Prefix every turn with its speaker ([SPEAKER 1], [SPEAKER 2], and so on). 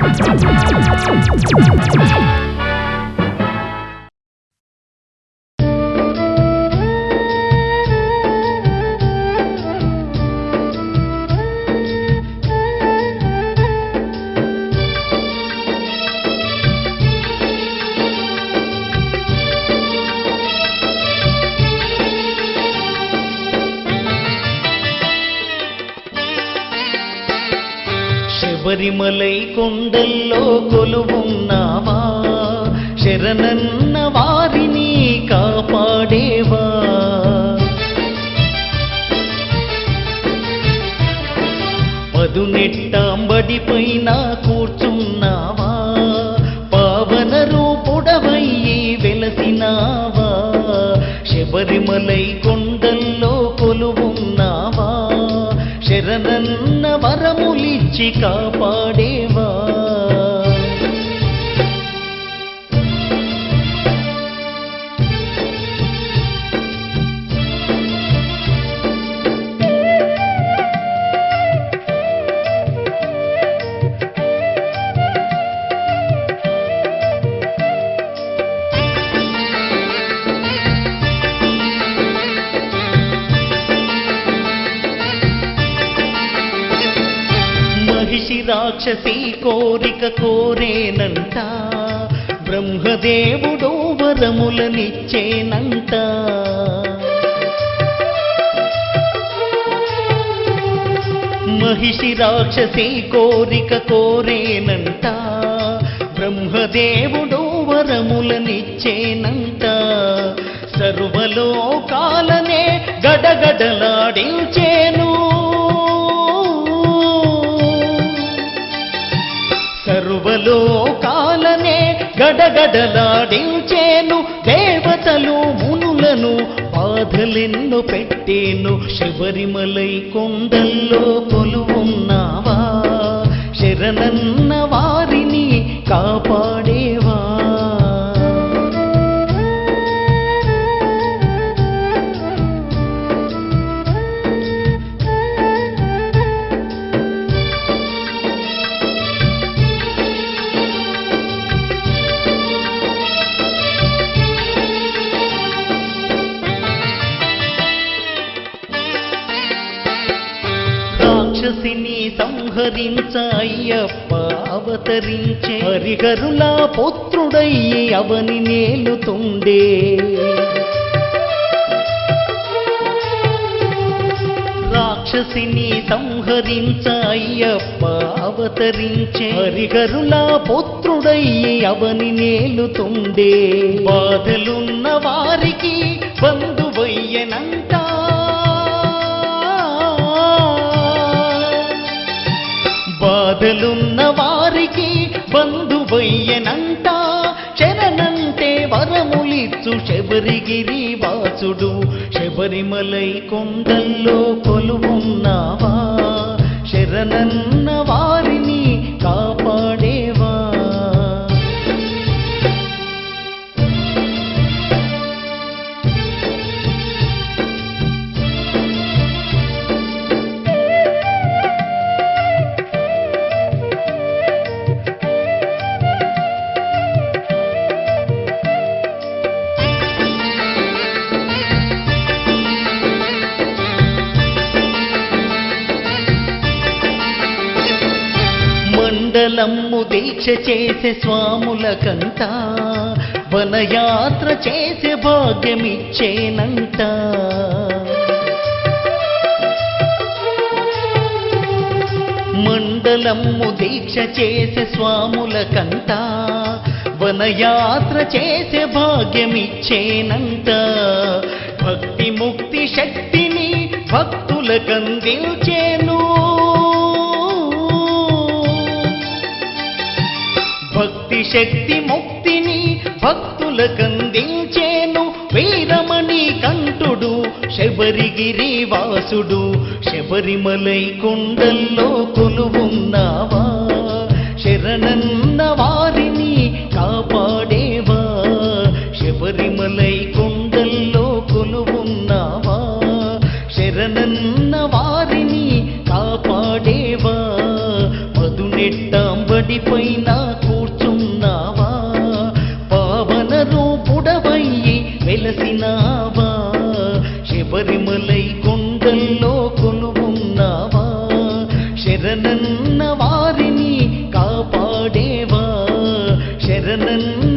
[SPEAKER 1] Thank you. Sabarimalai కొండల్లో కొలువున్నావా? శరణన్న వారిని కాపాడేవా? పదునెట్టాంబడి పైన కూర్చున్నావా? పావన రూపుడవయ్యి వెలసినావా? శబరిమలై కాపాడే రాక్షసి కోరిక కోరేనంట బ్రహ్మదేవుడు వరములనిచ్చేనంట మహిషి రాక్షసి కోరిక కోరేనంట బ్రహ్మదేవుడు వరములనిచ్చేనంట సర్వలోకాలనే గడగడలాడించే సర్వలోకాలనే గడగడలాడించేను దేవతలు మునులను బాధలెన్ను పెట్టేను. శబరిమలై కొండల్లో కొలువున్నావా? శరణన్న వారిని కాపాడేవా? రాక్షసిని సంహరించయ్యప్ప అవతరించే హరిహరులా పుత్రుడయ్యి అవని నేలుతుండే రాక్షసిని సంహరించయ్యప్ప అవతరించే హరిహరులా పుత్రుడయ్యి అవని నేలుతుండే బాధలున్న వారికి బంధువయ్యనంట బాధలున్న వారికి బంధువయ్యనంట శరణంటే వరములిచ్చు శబరిగిరి వాసుడు. శబరిమలై కొండల్లో కొలువున్నావా? శరణన్న వారి మండలమ్ము దీక్ష చేసే స్వాములకంట వనయాత్ర చేసే భాగ్యమిచ్చేనంట. మండలమ్ము దీక్ష చేసే స్వాములకంట వనయాత్ర చేసే భాగ్యమిచ్చేనంట. భక్తి ముక్తి శక్తిని భక్తులకందించేను భక్తి శక్తి ముక్తిని భక్తులకందించేను వీరమణి కంఠుడు శబరిగిరి వాసుడు శబరిమలై కొండల్లో కొలువున్నావా? శరణన్న వారిని కాపాడేవా? శబరిమలై కొండల్లో కొలువున్నావా? శరణన్న వారిని కాపాడేవా? మధునెట్టాంబడి పావడిపైన వెలసినావా శబరిమలై కొండల్లో కొలువున్నావా? శరణన్న వారిని కాపాడేవా? శరణన్న